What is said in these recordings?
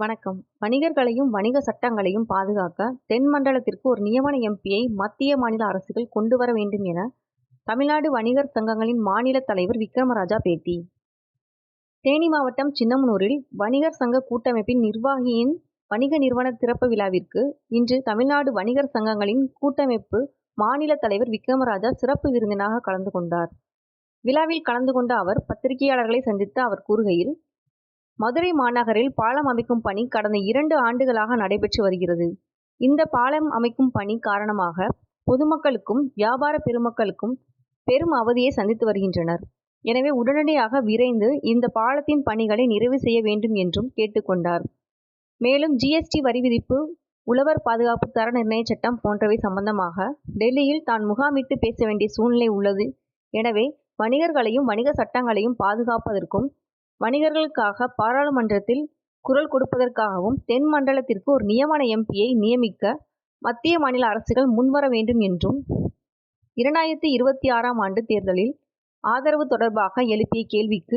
வணக்கம். வணிகர்களையும் வணிக சட்டங்களையும் பாதுகாக்க தென் மண்டலத்திற்கு ஒரு நியமன எம்பியை மத்திய மாநில அரசுகள் கொண்டு வர வேண்டும் என தமிழ்நாடு வணிகர் சங்கங்களின் மாநில தலைவர் விக்ரமராஜா பேட்டி. தேனி மாவட்டம் சின்னமனூரில் வணிகர் சங்க கூட்டமைப்பின் நிர்வாகியின் வணிக நிறுவன திறப்பு விழாவிற்கு இன்று தமிழ்நாடு வணிகர் சங்கங்களின் கூட்டமைப்பு மாநில தலைவர் விக்ரமராஜா சிறப்பு விருந்தினராக கலந்து கொண்டார். விழாவில் கலந்து கொண்ட அவர் பத்திரிகையாளர்களை சந்தித்து அவர் கூறுகையில் மதுரை மாநகரில் பாலம் அமைக்கும் பணி கடந்த இரண்டு ஆண்டுகளாக நடைபெற்று வருகிறது. இந்த பாலம் அமைக்கும் பணி காரணமாக பொதுமக்களுக்கும் வியாபார பெருமக்களுக்கும் பெரும் அவதியை சந்தித்து வருகின்றனர். எனவே உடனடியாக விரைந்து இந்த பாலத்தின் பணிகளை நிறைவு செய்ய வேண்டும் என்றும் கேட்டுக்கொண்டார் மேலும் ஜிஎஸ்டி வரி விதிப்பு உழவர் பாதுகாப்பு தர நிர்ணய சட்டம் போன்றவை சம்பந்தமாக டெல்லியில் தான் முகாமிட்டு பேச வேண்டிய சூழ்நிலை உள்ளது. எனவே வணிகர்களையும் வணிக சட்டங்களையும் பாதுகாப்பதற்கும் வணிகர்களுக்காக பாராளுமன்றத்தில் குரல் கொடுப்பதற்காகவும் தென் மண்டலத்திற்கு ஒரு நியமன எம்பியை நியமிக்க மத்திய மாநில அரசுகள் முன்வர வேண்டும் என்றும் இரண்டாயிரத்தி இருபத்தி ஆறாம் ஆண்டு தேர்தலில் ஆதரவு தொடர்பாக எழுப்பிய கேள்விக்கு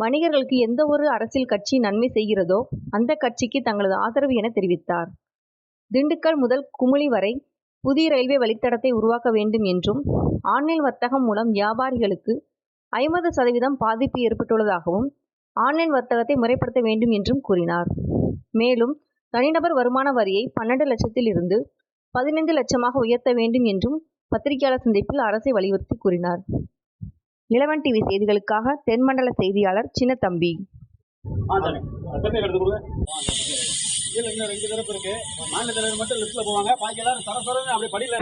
வணிகர்களுக்கு எந்த ஒரு அரசியல் கட்சி நன்மை செய்கிறதோ அந்த கட்சிக்கு தங்களது ஆதரவு என தெரிவித்தார். திண்டுக்கல் முதல் குமுளி வரை புதிய ரயில்வே வழித்தடத்தை உருவாக்க வேண்டும் என்றும் ஆன்லைன் வர்த்தகம் மூலம் வியாபாரிகளுக்கு ஐம்பது சதவீதம் பாதிப்பு ஏற்பட்டுள்ளதாகவும் ஆன்லைன் வர்த்தகத்தை முறைப்படுத்த வேண்டும் என்றும் கூறினார். மேலும் தனிநபர் வருமான வரியை பன்னெண்டு லட்சத்தில் இருந்து பதினைந்து லட்சமாக உயர்த்த வேண்டும் என்றும் பத்திரிகையாளர் சந்திப்பில் அரசை வலியுறுத்தி கூறினார். இளவன் டிவி செய்திகளுக்காக தென்மண்டல செய்தியாளர் சின்னத்தம்பி. ரெண்டு தரப்பு இருக்கு. மாநில தலைவர் மட்டும் லிஸ்ட்ல போவாங்க. பாக்கி எல்லாரும் சரசரன்னு அப்படி படியில